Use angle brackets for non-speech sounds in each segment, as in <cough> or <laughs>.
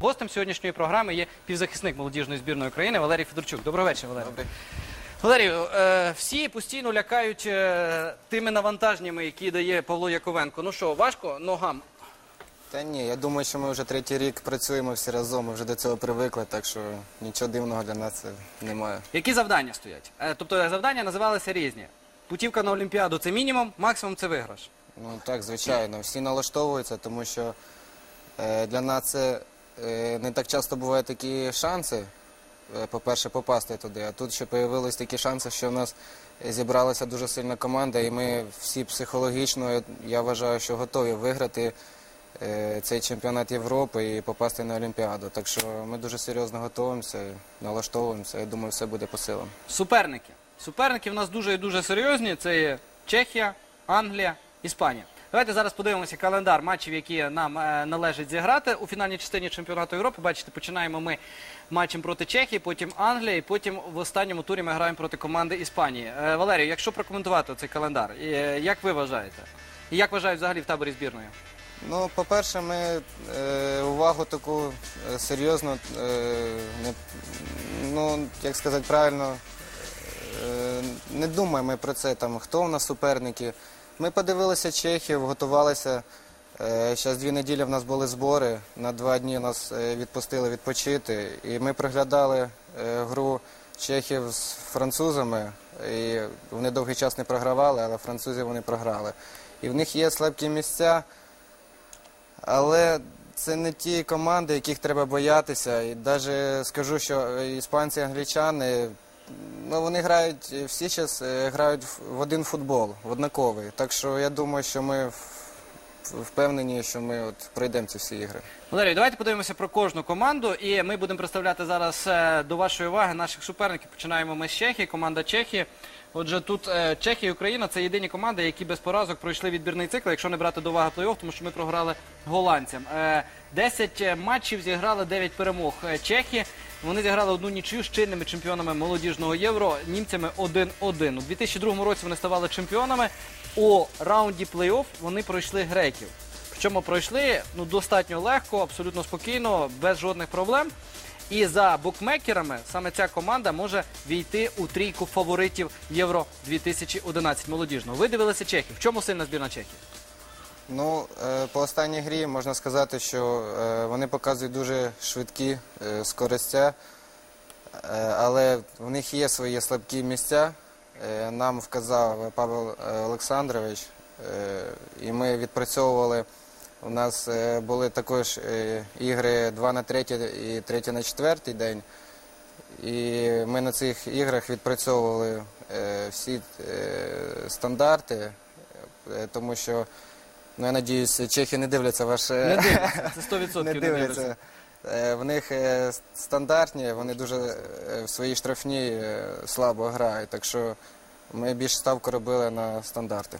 Гостем сьогоднішньої програми є півзахисник молодіжної збірної України Валерій Федорчук. Доброго вечора, Валерій. Валерію, е, всі постійно лякають е, тими навантаженнями, які дає Павло Яковенко. Ну що, важко ногам? Та ні, я думаю, що ми вже третій рік працюємо всі разом, ми вже до цього привикли, так що нічого дивного для нас це немає. Які завдання стоять? Е, тобто завдання називалися різні. Путівка на Олімпіаду це мінімум, максимум це виграш. Ну так, звичайно, всі налаштовуються, тому що е, для нас це не так часто бувають такі шанси, е, по-перше, попасти туди. А тут ще з'явились такі шанси, що в нас зібралася дуже сильна команда, і ми всі психологічно, я- я вважаю, що готові виграти е, цей чемпіонат Європи і попасти на Олімпіаду. Так що ми дуже серйозно готуємося, налаштовуємося. Я думаю, все буде по силам. Суперники. Суперники в нас дуже і дуже серйозні. Це є Чехія, Англія, Іспанія. Давайте зараз подивимося календар матчів, які нам е, належить зіграти у фінальній частині чемпіонату Європи. Бачите, починаємо ми матчем проти Чехії, потім Англія, і потім в останньому турі ми граємо проти команди Іспанії. Е, Валерію, якщо прокоментувати цей календар, е, як ви вважаєте? І як вважають взагалі в таборі збірної? Ну, по-перше, ми е, увагу таку е, серйозну, е, не, ну, як сказати правильно, не думаємо про це, хто в нас суперники. Ми подивилися Чехів, готувалися. Зараз дві неділі в нас були збори, на два дні нас е, відпустили відпочити. І ми приглядали е, гру Чехів з французами. І вони довгий час не програвали, але французів вони програли. І в них є слабкі місця. Але це не ті команди, яких треба боятися. І навіть скажу, що е, іспанці, англічани, ну вони грають всі час грають в- один футбол, в однаковий. Так що я думаю, що ми впевнені, що ми от пройдемо ці всі ігри. Валерій, давайте подивимося про кожну команду, і ми будемо представляти зараз е, до вашої уваги наших суперників. Починаємо ми з Чехії, команда Чехії. Отже, тут е, Чехія і Україна це єдині команди, які без поразок пройшли відбірний цикл, якщо не брати до уваги плей-офф, тому що ми програли голландцям. Е, 10 матчів зіграли 9 перемог Е, Чехії. Вони зіграли одну нічию з чинними чемпіонами молодіжного євро, німцями 1-1. У 2002 році вони ставали чемпіонами. У раунді плей-офф вони пройшли греків. Причому пройшли ну, достатньо легко, абсолютно спокійно, без жодних проблем. І за букмекерами саме ця команда може війти у трійку фаворитів Євро 2011 молодіжного. Ви дивилися Чехів. В чому сильна збірна Чехії? Ну, е, по останній грі можна сказати, що е, вони показують дуже швидкі е, скоростя, е, але в них є свої слабкі місця. Нам вказав Павел Олександрович, і ми відпрацьовували. У нас були також ігри 2 на 3 і 3 на 4 день. І ми на цих іграх відпрацьовували всі стандарти, тому що, ну я надіюсь, чехи не дивляться ваш е, Не дивляться. Це 100% <laughs> не дивляться. дивляться. Е, В них е, стандартні, вони дуже е, в своїй штрафній е, слабо грають. Так що ми більш ставку робили на стандарти.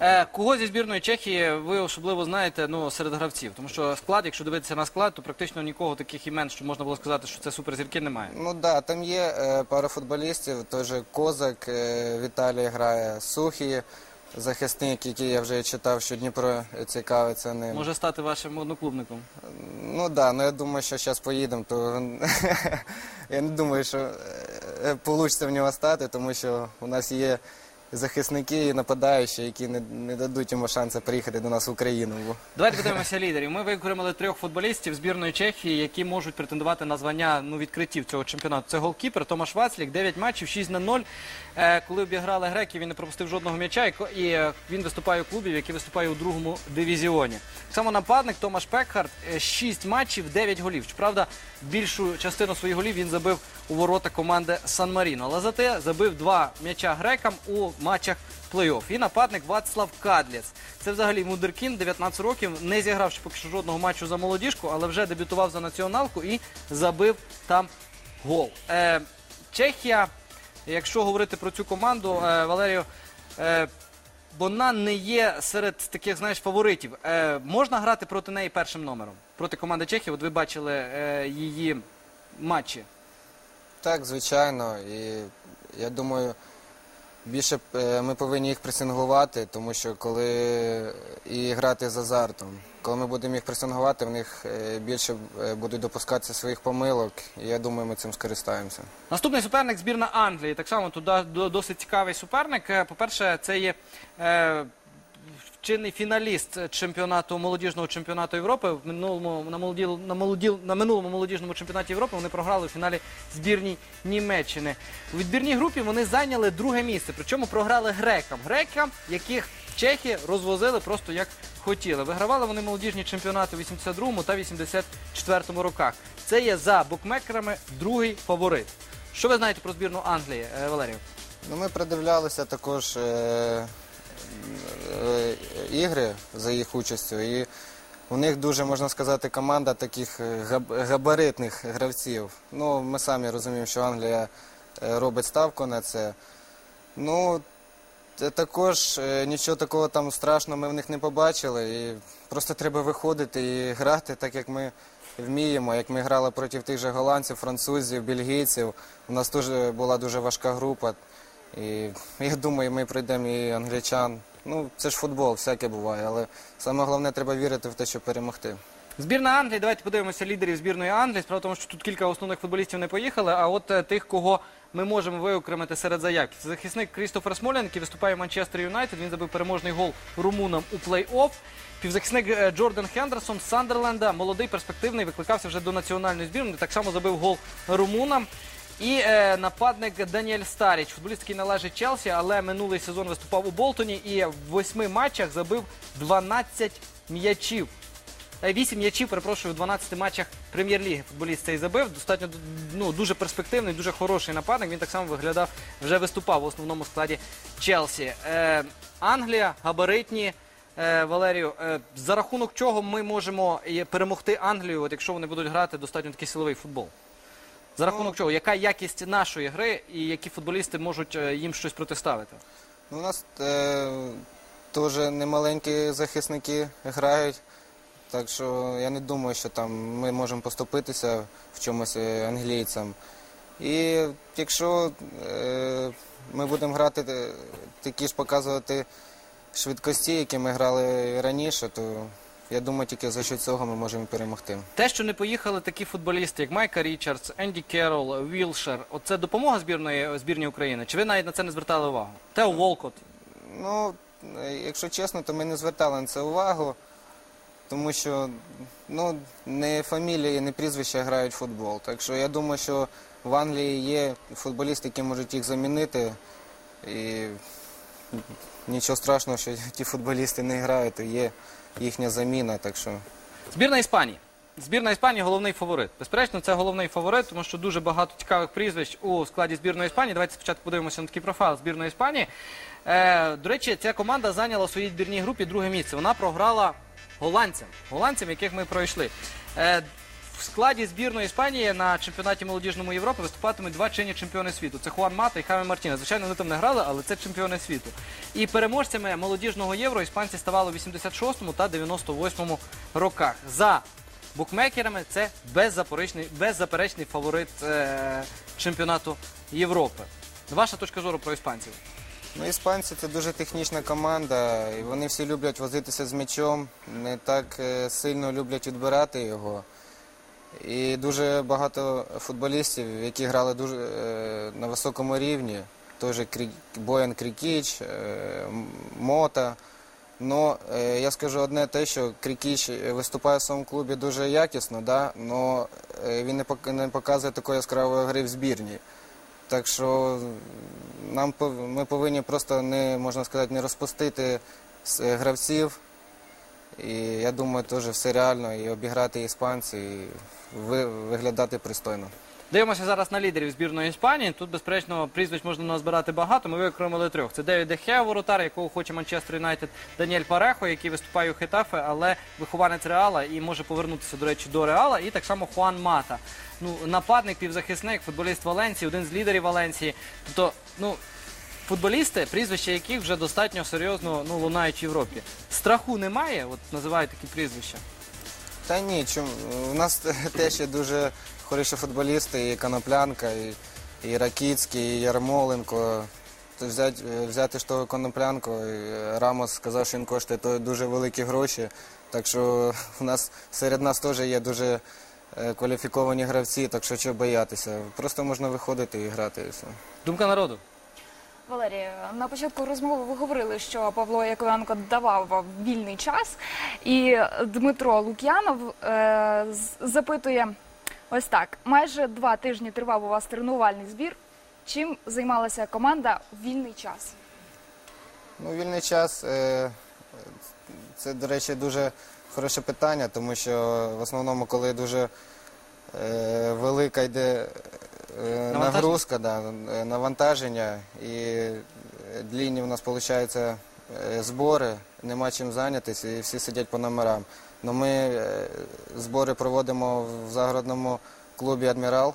Е, кого зі збірної Чехії ви особливо знаєте ну, серед гравців? Тому що склад, якщо дивитися на склад, то практично нікого таких імен, що можна було сказати, що це суперзірки, немає. Ну так, да, там є е, пара футболістів, той же Козак, е, Віталій грає, Сухі, захисник, який я вже читав, що Дніпро цікавиться ним. Може стати вашим одноклубником. Ну так, да, ну я думаю, що зараз поїдемо, то <laughs> я не думаю, що вийде в нього стати, тому що у нас є захисники і нападаючі, які не, не дадуть йому шансу приїхати до нас в Україну. Бо- Давайте подивимося лідерів. Ми використали трьох футболістів збірної Чехії, які можуть претендувати на звання ну, відкриттів цього чемпіонату. Це голкіпер Томаш Вацлік, 9 матчів, 6 на 0. Е, коли обіграли греків, він не пропустив жодного м'яча, і і е, він виступає у клубі, який виступає у другому дивізіоні. Так само нападник Томаш Пекхарт, 6 матчів, 9 голів. Щоправда, більшу частину своїх голів він забив у ворота команди Сан Маріно. Але зате забив два м'яча грекам у матчах плей-офф. І нападник Вацлав Кадлєц. Це взагалі мудеркін, 19 років, не зігравши поки що жодного матчу за молодіжку, але вже дебютував за націоналку і забив там гол. Е, Чехія, якщо говорити про цю команду, е, Валерію, е, вона не є серед таких, знаєш, фаворитів. Е, можна грати проти неї першим номером? Проти команди Чехії, от ви бачили е, її матчі. Так, звичайно, і я думаю, більше е, ми повинні їх пресингувати, тому що коли і грати з азартом. Коли ми будемо їх пресингувати, в них е, більше е, будуть допускатися своїх помилок, і я думаю, ми цим скористаємося. Наступний суперник збірна Англії. Так само до- досить цікавий суперник. По-перше, це є чинний фіналіст чемпіонату молодіжного чемпіонату Європи. В минулому на молоді, на молоді, на минулому молодіжному чемпіонаті Європи вони програли у фіналі збірній Німеччини. У відбірній групі вони зайняли друге місце. Причому програли грекам. Грекам, яких чехи розвозили просто як хотіли. Вигравали вони молодіжні чемпіонати у 82-му та 84-му роках. Це є за букмекерами другий фаворит. Що ви знаєте про збірну Англії, е, Валерію? Ну, ми придивлялися також е, ігри за їх участю, і у них дуже, можна сказати, команда таких е, габаритних гравців. Ну, ми самі розуміємо, що Англія е, робить ставку на це. Ну, також е, нічого такого там страшного ми в них не побачили. І просто треба виходити і грати так, як ми вміємо. Як ми грали проти тих же голландців, французів, бельгійців. У нас теж була дуже важка група. І <laughs> я думаю, ми пройдемо і англічан. Ну, це ж футбол, всяке буває, але саме головне треба вірити в те, щоб перемогти. Збірна Англії, давайте подивимося лідерів збірної Англії. Справа в тому, що тут кілька основних футболістів не поїхали, а от е, тих, кого ми можемо виокремити серед заявки. Це захисник Крістофер Смолін, який виступає в Манчестер Юнайтед. Він забив переможний гол румунам у плей-офф. Півзахисник е, Джордан Хендерсон з Сандерленда, молодий, перспективний, викликався вже до національної збірної. Так само забив гол румунам. І е, нападник Даніель Старіч, футболіст, який належить Челсі, але минулий сезон виступав у Болтоні і в восьми матчах забив 12 м'ячів. Е, Вісім м'ячів, перепрошую, у 12 матчах прем'єр-ліги футболіст цей забив. Достатньо ну, дуже перспективний, дуже хороший нападник. Він так само виглядав, вже виступав в основному складі Челсі. Е, Англія, габаритні. Е, Валерію, е, за рахунок чого ми можемо е, перемогти Англію, от якщо вони будуть грати достатньо такий силовий футбол? За рахунок чого? Яка якість нашої гри і які футболісти можуть е, їм щось протиставити? Ну, у нас е, теж немаленькі захисники грають, так що я не думаю, що там ми можемо поступитися в чомусь е, англійцям. І якщо е, ми будемо грати такі ж показувати швидкості, які ми грали раніше, то я думаю, тільки за що цього ми можемо перемогти. Те, що не поїхали такі футболісти, як Майка Річардс, Енді Керол, Вілшер, оце допомога збірної збірні України? Чи ви навіть на це не звертали увагу? Тео Волкот. Ну, якщо чесно, то ми не звертали на це увагу, тому що ну, не фамілії, не прізвища грають в футбол. Так що я думаю, що в Англії є футболісти, які можуть їх замінити. І нічого страшного, що ті футболісти не грають, є їхня заміна. Так що Збірна Іспанії. Збірна Іспанії головний фаворит. Безперечно, це головний фаворит, тому що дуже багато цікавих прізвищ у складі збірної Іспанії. Давайте спочатку подивимося на такий профайл збірної Іспанії. Е, до речі, ця команда зайняла у своїй збірній групі друге місце. Вона програла голландцям, голландцям, яких ми пройшли. Е, в складі збірної Іспанії на чемпіонаті молодіжному Європи виступатимуть два чинні чемпіони світу. Це Хуан Мата і Хаві Мартінес. Звичайно, вони там не грали, але це чемпіони світу. І переможцями молодіжного євро іспанці ставали у 86-му та 98-му роках. За букмекерами це беззаперечний, беззаперечний фаворит е, чемпіонату Європи. Ваша точка зору про іспанців? Ну, іспанці це дуже технічна команда, і вони всі люблять возитися з м'ячом, не так е, сильно люблять відбирати його. І дуже багато футболістів, які грали дуже е, на високому рівні, теж Крі... Боян Крікіч, е, Мота. Ну, е, я скажу одне те, що Крікіч виступає в своєму клубі дуже якісно, да? але він не пок- не показує такої яскравої гри в збірні. Так що нам ми повинні просто не можна сказати не розпустити е, гравців. І я думаю, теж все реально і обіграти іспанців, і ви- виглядати пристойно. Дивимося зараз на лідерів збірної Іспанії. Тут, безперечно, прізвищ можна назбирати багато. Ми виокремили трьох. Це Девід Дехеа, воротар, якого хоче Манчестер Юнайтед, Даніель Парехо, який виступає у Хетафе, але вихованець Реала і може повернутися, до речі, до Реала. І так само Хуан Мата. Ну, нападник, півзахисник, футболіст Валенції, один з лідерів Валенції. Тобто, ну. Футболісти, прізвища яких вже достатньо серйозно ну, лунають в Європі. Страху немає, от називають такі прізвища. Та ні, чому у нас <laughs> теж є дуже хороші футболісти, і Коноплянка, і, і Ракіцький, і Ярмоленко. взяти, взяти ж того коноплянку. і е, Рамос сказав, що він коштує то дуже великі гроші. Так що <laughs> в нас серед нас теж є дуже е, кваліфіковані гравці, так що чого боятися. Просто можна виходити і грати і все. Думка народу. Валерій, на початку розмови ви говорили, що Павло Яковенко давав вільний час, і Дмитро Лук'янов е, запитує ось так: майже два тижні тривав у вас тренувальний збір. Чим займалася команда в вільний час? Ну, вільний час е, це, до речі, дуже хороше питання, тому що в основному, коли дуже е, велика йде? Нагрузка, да, е, навантаження, і е, длінні у нас виходить збори, нема чим зайнятися, і всі сидять по номерам. Но ми збори проводимо в загородному клубі Адмірал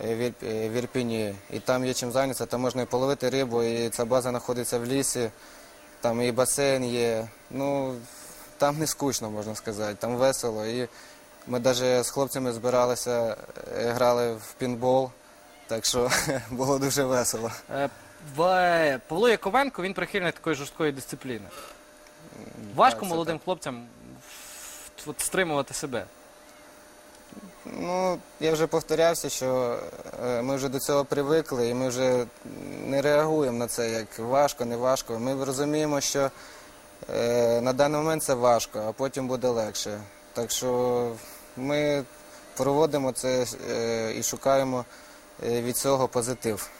в Ір- Ірпіні. І там є чим зайнятися, там можна і половити рибу, і ця база знаходиться в лісі, там і басейн є. Ну, там не скучно, можна сказати, там весело. І ми навіть з хлопцями збиралися, грали в пінбол, так що <laughs> було дуже весело. Е, в- Павло Яковенко він прихильник такої жорсткої дисципліни. Важко це молодим так. хлопцям от, стримувати себе. Ну, я вже повторявся, що е, ми вже до цього привикли і ми вже не реагуємо на це як важко, не важко. Ми розуміємо, що е, на даний момент це важко, а потім буде легше. Так що ми проводимо це е, і шукаємо е, від цього позитив.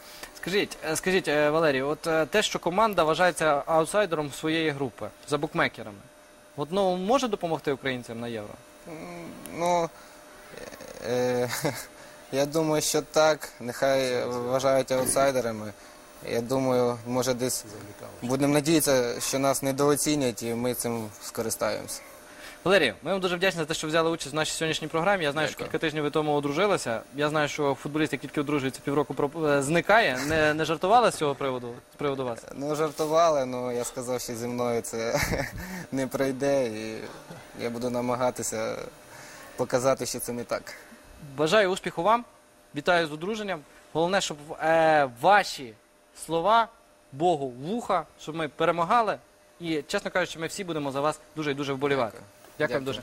Скажіть, е, скажіть, е, Валерій, от е, те, що команда вважається аутсайдером своєї групи за букмекерами, от, ну, може допомогти українцям на євро? Ну, е, <laughs> я думаю, що так. Нехай вважають аутсайдерами. Я думаю, може десь будемо надіятися, що нас недооцінять і ми цим скористаємося. Валерій, ми вам дуже вдячні за те, що взяли участь в нашій сьогоднішній програмі. Я знаю, що Дякую. кілька тижнів ви тому одружилися. Я знаю, що футболіст, як тільки одружується півроку, проп- е, зникає. Не, не жартували з цього приводу, з приводу вас? Ну, жартували, але я сказав, що зі мною це <laughs> не пройде, і я буду намагатися показати, що це не так. Бажаю успіху вам. Вітаю з одруженням. Головне, щоб е, ваші слова Богу в вуха, щоб ми перемагали. І, чесно кажучи, ми всі будемо за вас дуже і дуже вболівати. Дякую. Ďakujem, Ďakujem.